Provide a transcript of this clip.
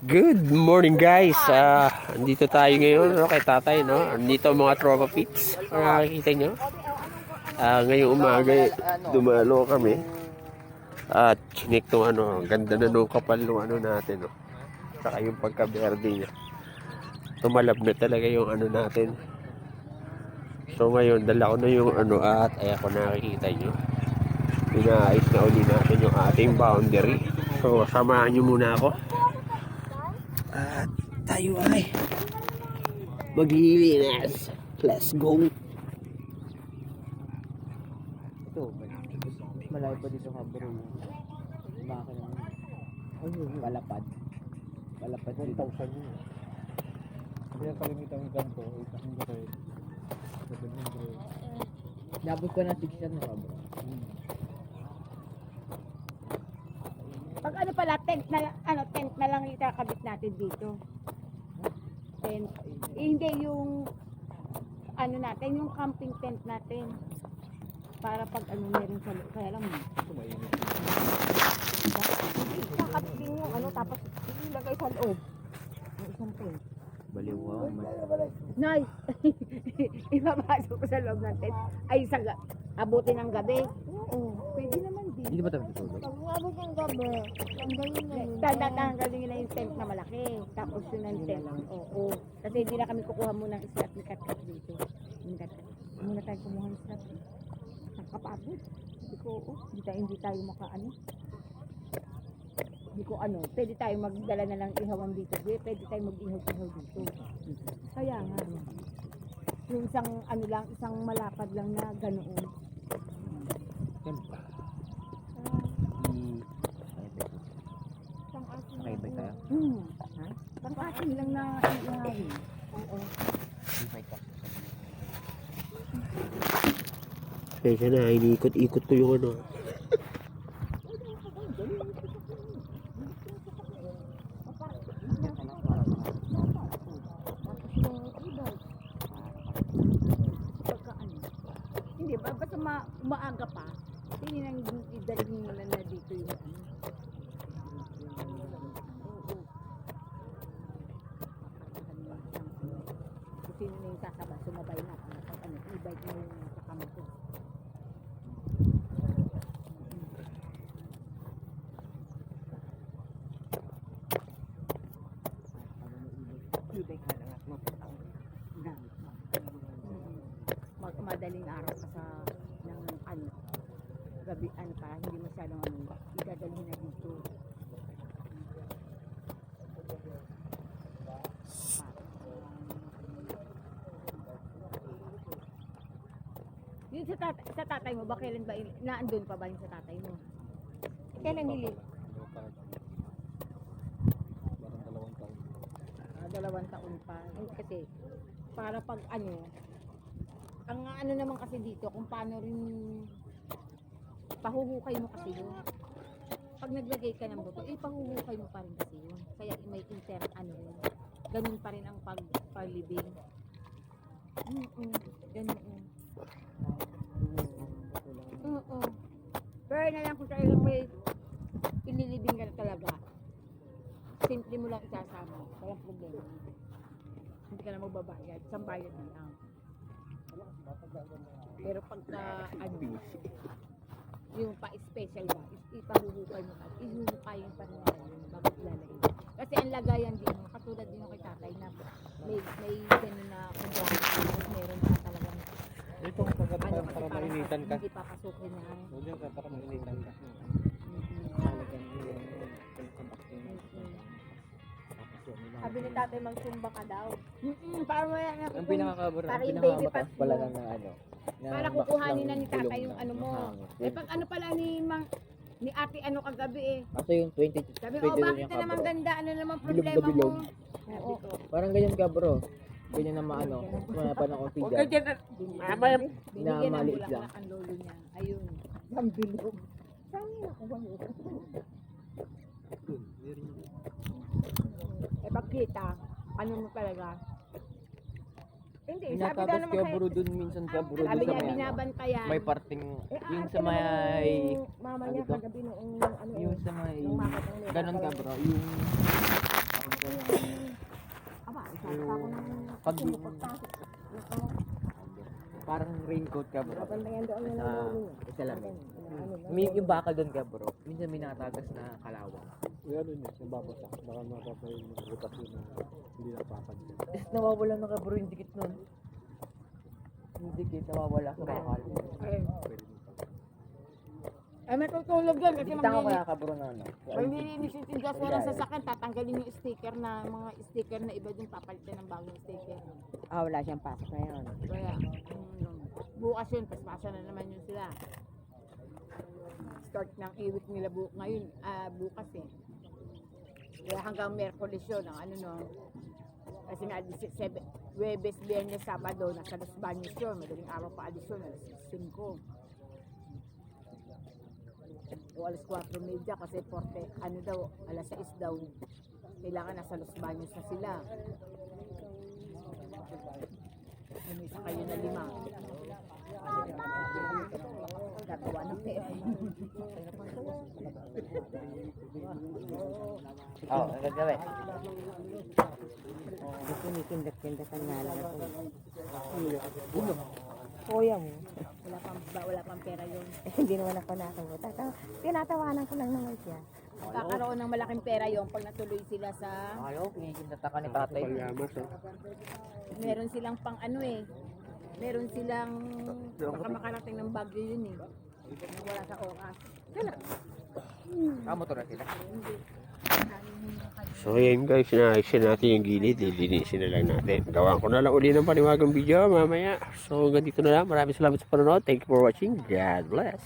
Good morning guys. Ah, andito tayo ngayon no, kay tatay no. Andito ang mga tropa pits. Kung nakikita nyo. Ah, ngayong umaga dumalo kami. At chinik to ano, ang ganda na nung kapal nung ano natin no. Saka yung pagka-verde niya. Tumalab na talaga yung ano natin. So ngayon, dala ko na yung ano at ayan ko nakikita nyo. Pinaayos na uli natin yung ating boundary. So samahan nyo muna ako. Tayo ay maglilinis. Let's go. Ito, malayo pa dito ka bro. Baka naman. Ay, palapad. Palapad dito. 1,000 yun. Kaya kalimitan ng ganito, 800, 700. Nabot ko na 600 na ka bro. Pag ano pala, tent na, ano, tent na lang yung kakabit natin dito. Tent. Eh, hindi yung, ano natin, yung camping tent natin. Para pag ano meron sa loob. Kaya lang, din yung ano, tapos ilagay sa loob. Ang isang tent. Baliw Nay! Ipapasok ko sa loob ng tent. Ay, sa abutin ng gabi. Oo, pwede naman din. Hindi ba tayo tutulog? Pag-abot ng gabi, tanggalin na yun. Tatanggalin nila yung tent na malaki. Tapos yun ang tent. Oo. Kasi hindi na kami kukuha muna ng slot ni Kat Kat dito. Muna tayo kumuha ng eh. Nakapagod. Hindi ko, oo. Hindi tayo, hindi tayo makaano. Hindi ko ano. Pwede tayo magdala na lang ihawan dito. Pwede pwede tayo mag-ihaw-ihaw dito. Kaya nga. Yung isang ano lang, isang malapad lang na ganoon. Okay ba tayo? Hmm. Ha? Pang-asin lang na iihawin. Oo. Kaya na, iniikot-ikot ko yung ano. Hindi ba? Basta ma umaaga pa. Hindi nang idalhin mo na dito yung ano. Oo. Kung sino na yung sasaba, sumabay na. Ano, pag ano, e-bike mo yung sa kama ko. E-bike ka lang at mapatang gamit mo. Mag madaling araw ka sa ng ano gabi ano pa hindi masyadong ano idadalhin na dito. Yung sa, tat- sa tatay mo, ba kailan ba, naandun pa ba yung sa tatay mo? Kailan nili? Parang dalawang taon. Ah, dalawang taon pa. Kasi, para pag ano, ang ano naman kasi dito, kung paano rin pahuhukay mo kasi yun. Pag naglagay ka ng buto, eh pahuhukay mo pa rin kasi yun. Kaya may inter, ano yun. Ganun pa rin ang pag, paglibing. Mm-mm. Ganun. Oo. Pero na lang kung talagang may inilibing ka na talaga. Simple mo lang isasama. Walang problema. Hindi ka na magbabayad. Isang bayad na lang. Pero pagka ano, yung pa-special ba, ipahuhukay mo pa. Ihuhukayin pa rin yun bago ilalagay. Kasi ang lagayan din mo, katulad din kay tatay na may, may gano'n na tapos meron na talagang Ito ang pagkat ano para, kasi mainitan ka. hindi papasukin na. Huwag para mainitan ka. Sabi ni tatay magsumba ka daw. Mm-mm, parang wala na Ang pinakakabro, Para ang yung baby pinakamakas pass pala mo. ng ano. na Para box kukuhanin ng na ni tatay gulong yung ano mo. mahangin. Eh pag ano pala ni Mang ni ate ano kagabi eh. Kaso yung 20, Sabi 20 ko, oh, doon bakit yung na naman kabro. ganda? Ano naman Bilog problema na mo? bilog. Oo. Parang ganyan ka bro. Ganyan na maano. Wala pa ng konti dyan. Mamaya, Binigyan ng maliit bulaklak lang. ang lolo niya. Ayun. Ang bilog. Saan niya nakuha yun? Pagkita, ano mo talaga? Hindi, sabi daw Tinatapos naman ka kay, bro dun minsan ka bro sabi dun sa niya may ano. binabantayan. May parting, Eh, yung ate sa naman may, yung Mama niya ano to? kagabi noong ano yung sa may, nila ganun ka bro, yung, Aba, isasaka ko ng Pag parang raincoat ka bro. Sa salamin. May yung bakal doon ka bro. Minsan may nakatagas na kalawang. Yung ano niya, yung babasa. Baka mapapay yung butas yun na hindi napapansin. Nawawala na ka bro yung dikit nun. Yung dikit nawawala sa bakal. Ay, ay may tutulog yan kasi Dikitan ko mamili. kaya ka bro na ano. Pag nililinis yung tindas mo ng sasakyan, tatanggalin yung sticker na mga sticker na iba din papalitan ng bagong sticker. Ah, wala siyang pasok na yun. Kaya, um, bukas yun, paspasa na naman yun sila. Start ng iwit nila bu ngayon, ah, bukas eh. Kaya hanggang Merkulis yun, ang ano no. Kasi nga, 17, Webes, Biyernes, Sabado, nasa Los Baños yun. Madaling araw pa alis yun, alas 5. O alas 4 media kasi porte, ano daw, alas 6 daw. Kailangan nasa Los Baños na sila. Umisa kayo na lima. Gagawa ng pera. Oo, ang gagawin. Gusto ni tindak-tindakan nga lang ako. Kuya mo. Wala pang, ba, wala pang pera yun. Hindi naman ako nakaguta. Tinatawanan ko lang naman siya. Kakaroon ng malaking pera yun pag natuloy sila sa... Akala ko, kinikinta ka ni tatay. Oh. Meron silang pang ano eh. Meron silang... Baka makarating ng bagyo yun eh. Wala sa oras. Motor na sila. So ayan guys, naayusin natin yung gilid, lilinisin na lang natin. Gawan ko na lang uli ng paniwagang video mamaya. So hanggang dito na lang, maraming salamat sa panonood. Thank you for watching. God bless.